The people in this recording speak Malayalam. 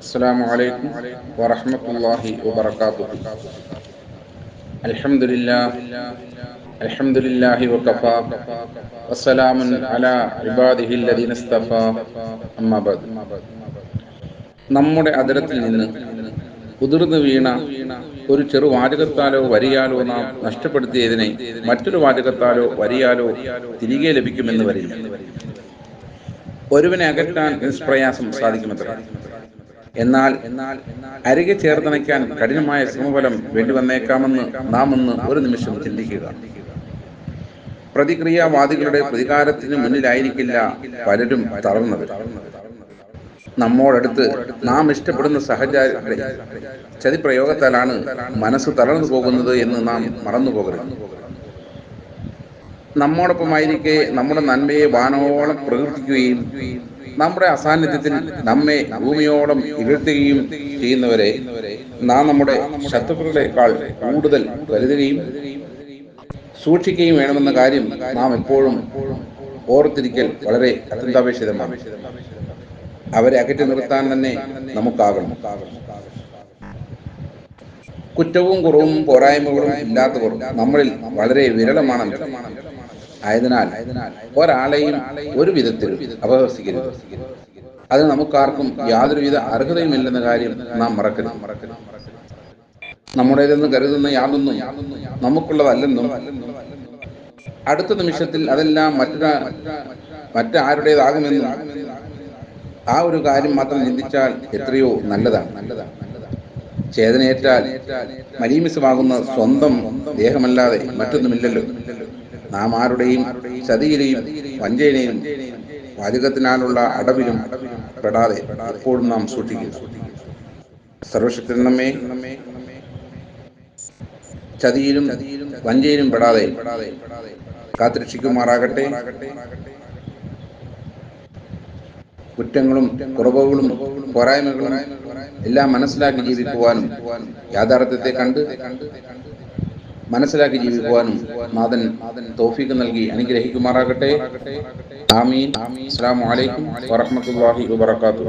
السلام عليكم ورحمة الله وبركاته الحمد لله الحمد لله وكفى وسلام على عباده الذين اصطفى أما بعد നമ്മുടെ അതിരത്തിൽ നിന്ന് ഉതിർന്നു വീണ ഒരു ചെറു വാചകത്താലോ വരിയാലോ നാം നഷ്ടപ്പെടുത്തിയതിനെ മറ്റൊരു വാചകത്താലോ വരിയാലോ തിരികെ ലഭിക്കുമെന്ന് വരില്ല ഒരുവനെ അകറ്റാൻ നിഷ്പ്രയാസം സാധിക്കുമത്ര എന്നാൽ അരികെ ചേർത്തണയ്ക്കാൻ കഠിനമായ ശ്രമഫലം വേണ്ടി വന്നേക്കാമെന്ന് നാം ഒന്ന് ഒരു നിമിഷം ചിന്തിക്കുക. പ്രതിക്രിയാവാദികളുടെ പ്രതികാരത്തിന് മുന്നിലായിരിക്കില്ല പലരും തളർന്നത്. നമ്മോടടുത്ത് നാം ഇഷ്ടപ്പെടുന്ന സഹചാരി ചതിപ്രയോഗത്താലാണ് മനസ്സ് തളർന്നു പോകുന്നത് എന്ന് നാം മറന്നു പോകരുത് നമ്മോടൊപ്പമായിരിക്കെ നമ്മുടെ നന്മയെ വാനോളം പ്രകീർത്തിക്കുകയും നമ്മുടെ അസാന്നിധ്യത്തിൽ നമ്മെ ഭൂമിയോളം ഇകഴ്ത്തുകയും ചെയ്യുന്നവരെ നാം നമ്മുടെ ശത്രുക്കളെക്കാൾ കൂടുതൽ കരുതുകയും സൂക്ഷിക്കുകയും വേണമെന്ന കാര്യം നാം എപ്പോഴും ഓർത്തിരിക്കൽ വളരെ അത്യന്താപേക്ഷിതമാണ്. അവരെ അകറ്റി നിർത്താൻ തന്നെ നമുക്കാകണം. കുറ്റവും കുറവും പോരായ്മകളും ഇല്ലാത്തവർ നമ്മളിൽ വളരെ വിരളമാണ് ആയതിനാൽ ഒരാളെയും ഒരു വിധത്തിൽ അപഹസിക്കരുത്. അത് നമുക്കാർക്കും യാതൊരുവിധ അർഹതയുമില്ലെന്ന കാര്യം നാം മറക്കരുത്. നമ്മുടേതെന്ന് കരുതുന്ന യാതൊന്നും നമുക്കുള്ളതല്ലെന്നും അടുത്ത നിമിഷത്തിൽ അതെല്ലാം മറ്റൊരാ മറ്റാരുടേതാകുമെന്നും ആ ഒരു കാര്യം മാത്രം ചിന്തിച്ചാൽ എത്രയോ നല്ലതാണ് നല്ലതാണ്. ചേതനയേറ്റാൽ മലീമിസമാകുന്ന സ്വന്തം ദേഹമല്ലാതെ മറ്റൊന്നുമില്ലല്ലോ. നാം ആരുടെയും ചതിയിലെയും വഞ്ചനയിലും വാചകത്തിനാലുള്ള അടവിലും പെടാതെ എപ്പോഴും നാം സൂക്ഷിക്കും സർവശക്തൻ ചതിയിലും വഞ്ചയിലും പെടാതെ കാത്തിരക്ഷിക്കുമാറാകട്ടെ. കുറ്റങ്ങളും കുറവുകളും പോരായ്മകളും എല്ലാം മനസ്സിലാക്കി ജീവിക്കുവാനും യാഥാർത്ഥ്യത്തെ കണ്ട് മനസ്സിലാക്കി ജീവിക്കുവാനും നാഥൻ തോഫീക്ക് നൽകി അനുഗ്രഹിക്കുമാറാകട്ടെ. ആമീൻ. അസ്സാം വലൈക്കും വറഹമത്തല്ലാഹി വബർക്കാത്തു